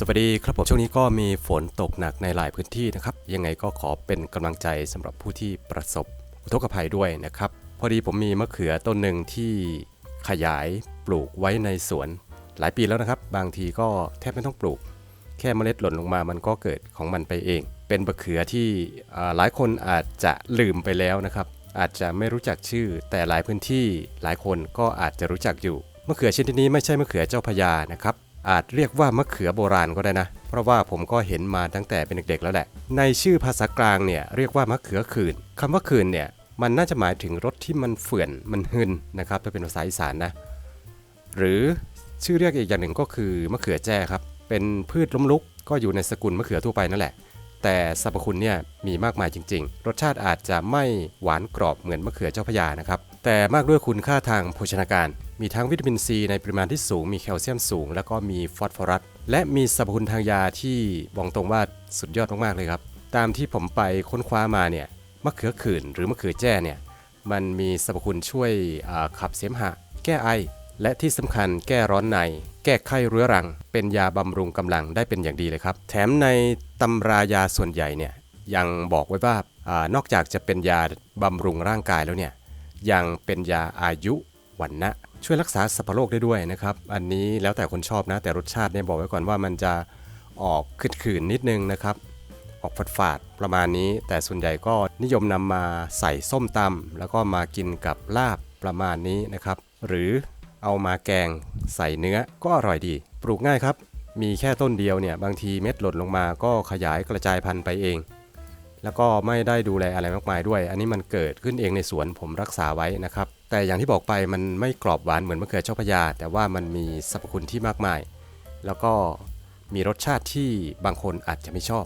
สวัสดีครับผมช่วงนี้ก็มีฝนตกหนักในหลายพื้นที่นะครับ ยังไงก็ขอเป็นกำลังใจสำหรับผู้ที่ประสบอุทกภัยด้วยนะครับ พอดีผมมีมะเขือต้นหนึ่งที่ขยายปลูกไว้ในสวน หลายปีแล้วนะครับ บางทีก็แทบไม่ต้องปลูก แค่เมล็ดหล่นลงมามันก็เกิดของมันไปเอง เป็นมะเขือที่หลายคนอาจจะลืมไปแล้วนะครับ อาจจะไม่รู้จักชื่อ แต่หลายพื้นที่หลายคนก็อาจจะรู้จักอยู่มะเขือชนิดนี้ไม่ใช่มะเขือเจ้าพระยานะครับ อาจเรียกว่ามะเขือโบราณก็ได้นะ เพราะว่าผมก็เห็นมาตั้งแต่เป็นเด็กๆแล้วแหละ ในชื่อภาษากลางเนี่ยเรียกว่ามะเขือขื่นคำว่าขื่นเนี่ยมันน่าจะหมายถึงรสที่มันเฟื่อนมันหึนนะครับถ้าเป็นภาษาอีสานนะ หรือชื่อเรียกอีกอย่างหนึ่งก็คือมะเขือแจ้ครับ เป็นพืชล้มลุก ก็อยู่ในสกุลมะเขือทั่วไปนั่นแหละ แต่สรรพคุณเนี่ยมีมากมายจริง ๆ รสชาติอาจจะไม่หวานกรอบเหมือนมะเขือเจ้าพยานะครับ แต่มากด้วยคุณค่าทางโภชนาการ มีทั้งวิตามินซีในปริมาณที่สูง มีแคลเซียมสูง แล้วก็มีฟอสฟอรัส และมีสรรพคุณทางยาที่บอกตรงว่าสุดยอดมากๆเลยครับ ตามที่ผมไปค้นคว้ามาเนี่ยมะเขือขื่นหรือมะเขือแจ้เนี่ยมันมีสรรพคุณช่วยขับเสมหะ แก้ไอ และที่สำคัญแก้ร้อนใน แก้ไข้เรื้อรัง เป็นยาบำรุงกำลังได้เป็นอย่างดีเลยครับ แถมในตำรายาส่วนใหญ่เนี่ยยังบอกไว้ว่าอนอกจากจะเป็นยาบำรุงร่างกายแล้วเนี่ยยังเป็นยาอายุวันนะช่วยรักษาสัพโรคได้ด้วยนะครับ อันนี้แล้วแต่คนชอบนะ แต่รสชาติเนี่ยบอกไว้ก่อนว่ามันจะออกขืนๆนิดนึงนะครับ ออกฝาดๆประมาณนี้ แต่ส่วนใหญ่ก็นิยมนำมาใส่ส้มตำแล้วก็มากินกับลาบประมาณนี้นะครับ หรือเอามาแกงใส่เนื้อก็อร่อยดี ปลูกง่ายครับ มีแค่ต้นเดียวเนี่ย บางทีเม็ดหล่นลงมาก็ขยายกระจายพันธุ์ไปเอง แล้วก็ไม่ได้ดูแลอะไรมากมายด้วย อันนี้มันเกิดขึ้นเองในสวนผมรักษาไว้นะครับ แต่อย่างที่บอกไปมันไม่กรอบหวานเหมือนมะเขือเจ้าพยา แต่ว่ามันมีสรรพคุณที่มากมาย แล้วก็มีรสชาติที่บางคนอาจจะไม่ชอบ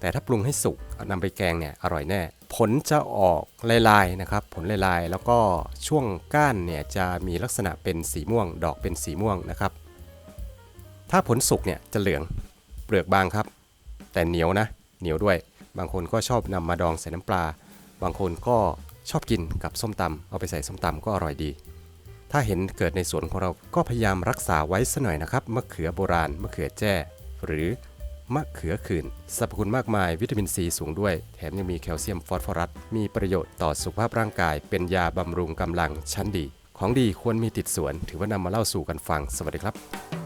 แต่ถ้าปรุงให้สุกเอานำไปแกงเนี่ยอร่อยแน่ ผลจะออกลายๆนะครับ ผลลายๆ แล้วก็ช่วงก้านเนี่ยจะมีลักษณะเป็นสีม่วง ดอกเป็นสีม่วงนะครับ ถ้าผลสุกเนี่ยจะเหลืองเปลือกบางครับ แต่เหนียวนะ เหนียวด้วย บางคนก็ชอบนำมาดองใส่น้ำปลา บางคนก็ ชอบกินกับส้มตำเอาไปใส่ส้มตำก็อร่อยดี ถ้าเห็นเกิดในสวนของเราก็พยายามรักษาไว้สหน่อยนะครับมะเขือโบราณมะเขือแจ้ หรือมะเขือขื่นสรรพคุณมากมายวิตามินซีสูงด้วย แถมยังมีแคลเซียมฟอสฟอรัส มีประโยชน์ต่อสุขภาพร่างกาย เป็นยาบำรุงกำลังชั้นดี ของดีควรมีติดสวน ถือว่านำมาเล่าสู่กันฟัง สวัสดีครับ